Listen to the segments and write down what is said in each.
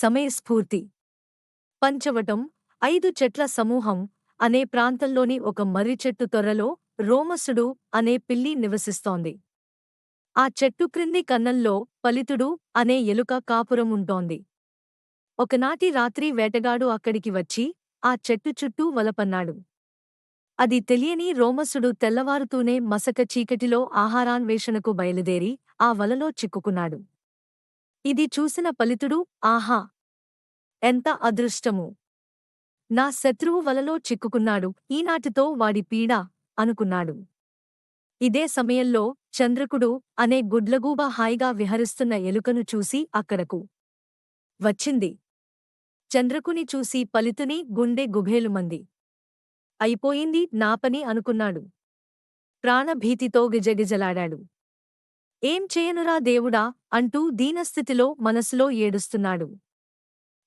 సమయస్ఫూర్తి. పంచవటం ఐదు చెట్ల సమూహం అనే ప్రాంతంలోని ఒక మర్రి చెట్టు రోమసుడు అనే పిల్లి నివసిస్తోంది. ఆ చెట్టు క్రింది కన్నంలో పలితుడు అనే ఎలుక కాపురం ఉంటోంది. ఒకనాటి రాత్రి వేటగాడు అక్కడికి వచ్చి ఆ చెట్టు చుట్టూ వలపన్నాడు. అది తెలియని రోమసుడు తెల్లవారుతూనే మసక చీకటిలో ఆహారాన్వేషణకు బయలుదేరి ఆ వలలో చిక్కుకున్నాడు. ఇది చూసిన పలితుడు ఆహా! ఎంత అదృష్టము! నా శత్రువు వలలో చిక్కుకున్నాడు ఈనాటితో వాడి పీడ అనుకున్నాడు. ఇదే సమయంలో చంద్రకుడు అనే గుడ్లగూబ హాయిగా విహరిస్తున్న ఎలుకను చూసి అక్కడకు వచ్చింది. చంద్రకుని చూసి పలితుని గుండె గుభేలుమంది. అయిపోయింది నాపని అనుకున్నాడు. ప్రాణభీతితో గిజగిజలాడాడు. ఏం చేయనురా దేవుడా? అంటూ దీనస్థితిలో మనసులో ఏడుస్తున్నాడు.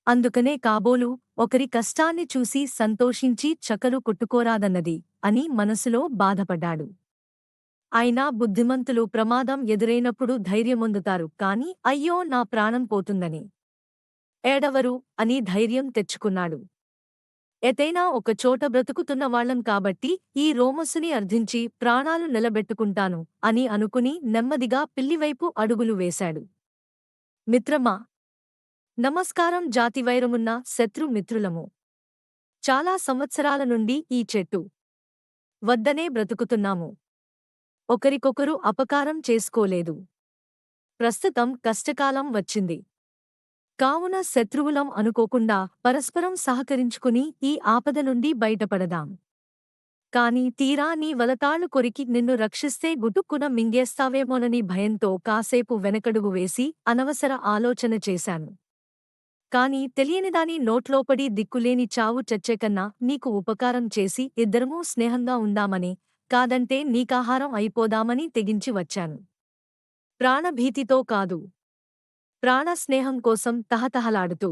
అందుకనే కాబోలు ఒకరి కష్టాన్ని చూసి సంతోషించి చకలు కొట్టుకోరాదన్నది అని మనసులో బాధపడ్డాడు. అయినా బుద్ధిమంతులు ప్రమాదం ఎదురైనప్పుడు ధైర్యమొందుతారు కాని అయ్యో నా ప్రాణం పోతుందని. ఏడవరు అని ధైర్యం తెచ్చుకున్నాడు. ఎతైనా ఒకచోట బ్రతుకుతున్న వాళ్ళం కాబట్టి ఈ రోమసుని అర్థించి ప్రాణాలు నిలబెట్టుకుంటాను అని అనుకుని నెమ్మదిగా పిల్లివైపు అడుగులు వేశాడు. మిత్రమా నమస్కారం జాతివైరమున్న శత్రు మిత్రులము. చాలా సంవత్సరాల నుండి ఈ చెట్టు వద్దనే బ్రతుకుతున్నాము. ఒకరికొకరు అపకారం చేసుకోలేదు. ప్రస్తుతం కష్టకాలం వచ్చింది. కావున శత్రువులం అనుకోకుండా పరస్పరం సహకరించుకుని ఈ ఆపద నుండి బయటపడదాం. కాని తీరా నీ వలతాళ్ళు కొరికి నిన్ను రక్షిస్తే గుటుక్కున మింగేస్తావేమోనని భయంతో కాసేపు వెనకడుగు వేసి అనవసర ఆలోచన చేశాను. కాని తెలియనిదాని నోట్లోపడి దిక్కులేని చావు చచ్చేకన్నా నీకు ఉపకారం చేసి ఇద్దరమూ స్నేహంగా ఉందామని కాదంటే నీకాహారం అయిపోదామని తెగించి వచ్చాను. ప్రాణభీతితో కాదు. ప్రాణస్నేహం కోసం తహతహలాడుతూ